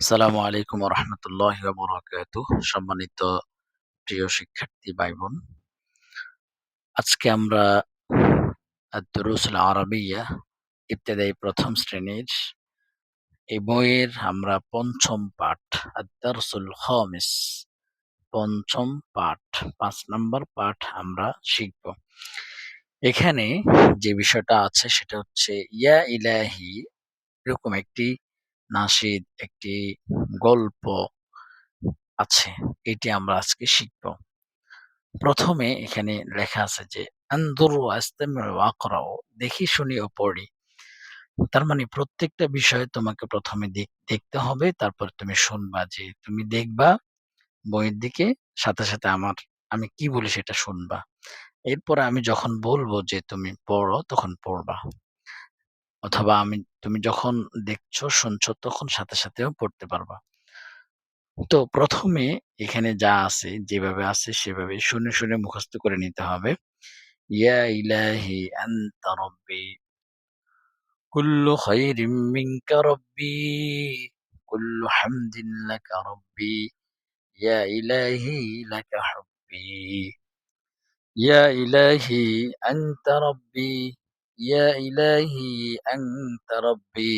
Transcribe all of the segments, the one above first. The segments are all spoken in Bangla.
আসসালামু আলাইকুম রহমতুল্লাহ বরাকাত সম্মানিত প্রিয় শিক্ষার্থী ভাই বোন আজকে আমরা দুরুসুল আরবিয়া ইত্যাদি প্রথম শ্রেণির এই বইয়ের আমরা পঞ্চম পাঠ আদারসুল খমিস, পঞ্চম পাঠ, পাঁচ নম্বর পাঠ আমরা শিখব। এখানে যে বিষয়টা আছে সেটা হচ্ছে, ইয়া ইলাহি, এরকম একটি নাসিদ একটি গল্প আছে, এটি আমরা আজকে শিখব। প্রথমে এখানে লেখা আছে যে দেখি, শুনি ও পড়ি। তার মানে প্রত্যেকটা বিষয়ে তোমাকে প্রথমে দেখতে হবে, তারপর তুমি শুনবা যে তুমি দেখবা, বইয়ের দিকে, সাথে সাথে আমার, আমি কি বলি সেটা শুনবা। এরপরে আমি যখন বলব যে তুমি পড়ো, তখন পড়বা। অথবা আমি, তুমি যখন দেখছ, শুনছো, তখন সাথে সাথেও পড়তে পারবা। তো প্রথমে এখানে যা আছে, যেভাবে আছে সেভাবে শুনে শুনে মুখস্থ করে নিতে হবে। ইয়া ইলাহি আনতা রব্বি, কুল্লু খাইরিম মিনকা রব্বি, কুল্লু হামদিন লাকা রব্বি, ইয়া ইলাহি লাকা হুব্বি ইয়া ইলাহি আনতা রব্বি। ইয়া ইলাহি আনতা রব্বি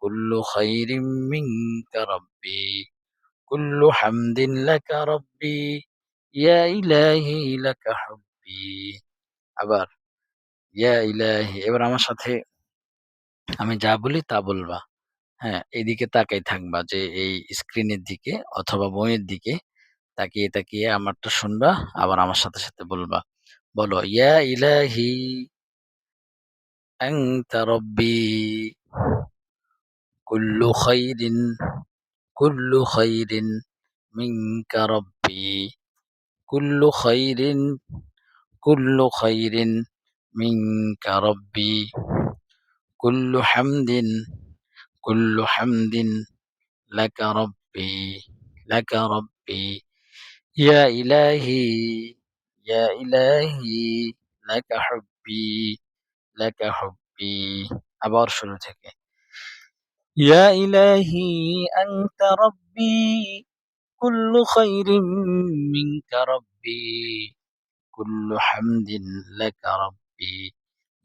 কুল্লু খাইরিম মিনকা রব্বি কুল্লু হামদিন লাকা রব্বি ইয়া ইলাহি লাকা হুব্বি আবার ইয়া ইলাহি এবার আমার সাথে আমি যা বলি তা বলবা। হ্যাঁ এদিকে তাকাই থাকবা যে এই স্ক্রিনের দিকে অথবা বইয়ের দিকে তাকিয়ে তাকিয়ে আমারটা শুনবা, আবার আমার সাথে সাথে বলবা। বলো, ইয়া ইলাহি أنت ربي. كل خير كل خير منك ربي. كل خير كل خير منك ربي. كل حمد كل حمد لك ربي لك ربي. يا إلهي يا إلهي لك حبي. لك حبي আবার শুরু থেকে يا إلهي أنت ربي كل خير منك ربي كل حمد لك ربي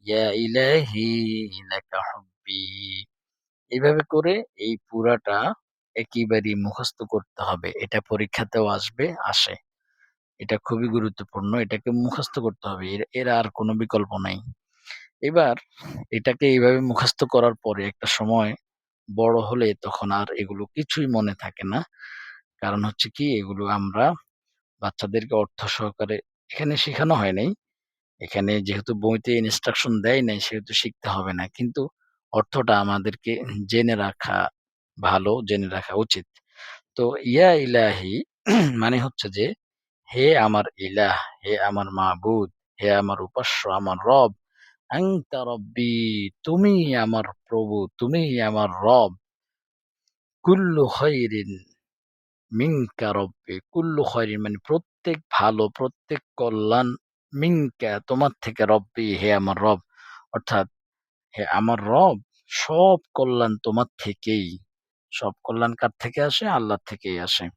يا إلهي لك حبي এইভাবে করে এই পুরাটা একেবারেই মুখস্থ করতে হবে এটা পরীক্ষাতেও আসবে আসে এটা খুবই গুরুত্বপূর্ণ এটাকে মুখস্থ করতে হবে এর আর কোনো বিকল্প নাই এবার এটাকে এইভাবে মুখস্থ করার পরে একটা সময় বড় হলে তখন আর এগুলো কিছুই মনে থাকে না। কারণ হচ্ছে কি, এগুলো আমরা বাচ্চাদেরকে অর্থ সহকারে এখানে শেখানো হয় নাই। এখানে যেহেতু বইতে ইনস্ট্রাকশন দেয় নাই, সেহেতু শিখতে হবে না। কিন্তু অর্থটা আমাদেরকে জেনে রাখা ভালো, জেনে রাখা উচিত। তো ইয়া ইলাহি মানে হচ্ছে যে, হে আমার ইলাহ, হে আমার মাহবুদ হে আমার উপাস্য, আমার রব রব্বি তুমি আমার প্রভু তুমি আমার রব। কুল্লু খৈরিন মিনকা রব্বি, কুল্লু খৈরিন মানে প্রত্যেক ভালো, প্রত্যেক কল্যাণ মিনকা, তোমার থেকে রব্বি, হে আমার রব। অর্থাৎ, হে আমার রব, সব কল্যাণ তোমার থেকেই। সব কল্যাণ কার থেকে আসে? আল্লাহ থেকেই আসে।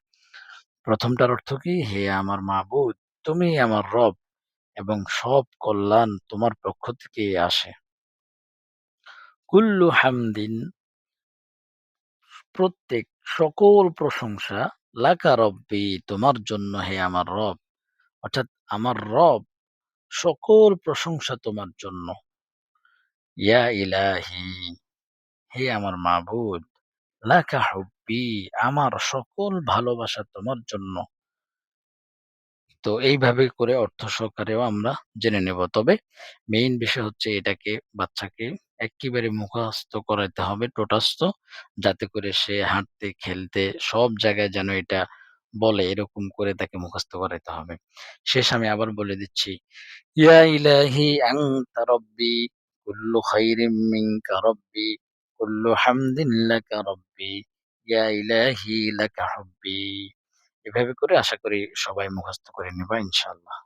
প্রথমটার অর্থ কি? হে আমার মাহবুদ তুমি আমার রব। এবং সব কল্যাণ তোমার পক্ষ থেকেই আসে। কুল্লু হামদিন, প্রত্যেক সকল প্রশংসা লাকা রব্বি, তোমার জন্য হে আমার রব। অর্থাৎ আমার রব সকল প্রশংসা তোমার জন্য। ইয়া ইলাহি, হে আমার মাবুদ, লাকা হব্বি, আমার সকল ভালোবাসা তোমার জন্য। তো এইভাবে করে অর্থ সহকারেও আমরা জেনে নেব। তবে মেইন বিষয় হচ্ছে এটাকে বাচ্চাকে একেবারে মুখস্থ করাইতে হবে টোটাস্থ, যাতে করে সে হাঁটতে, খেলতে সব জায়গায় যেন এটা বলে, এরকম করে তাকে মুখস্থ করাইতে হবে। শেষ আমি আবার বলে দিচ্ছি, ইয়া ইলাহি আনতা রব্বি, কুল্লু খাইরিম মিনকা রব্বি, কুল্লু হামদিন লাকা রব্বি, ইয়া ইলাহি লাকা হুব্বি এভাবে করে আশা করি সবাই মুখস্থ করে নেবা ইনশাআল্লাহ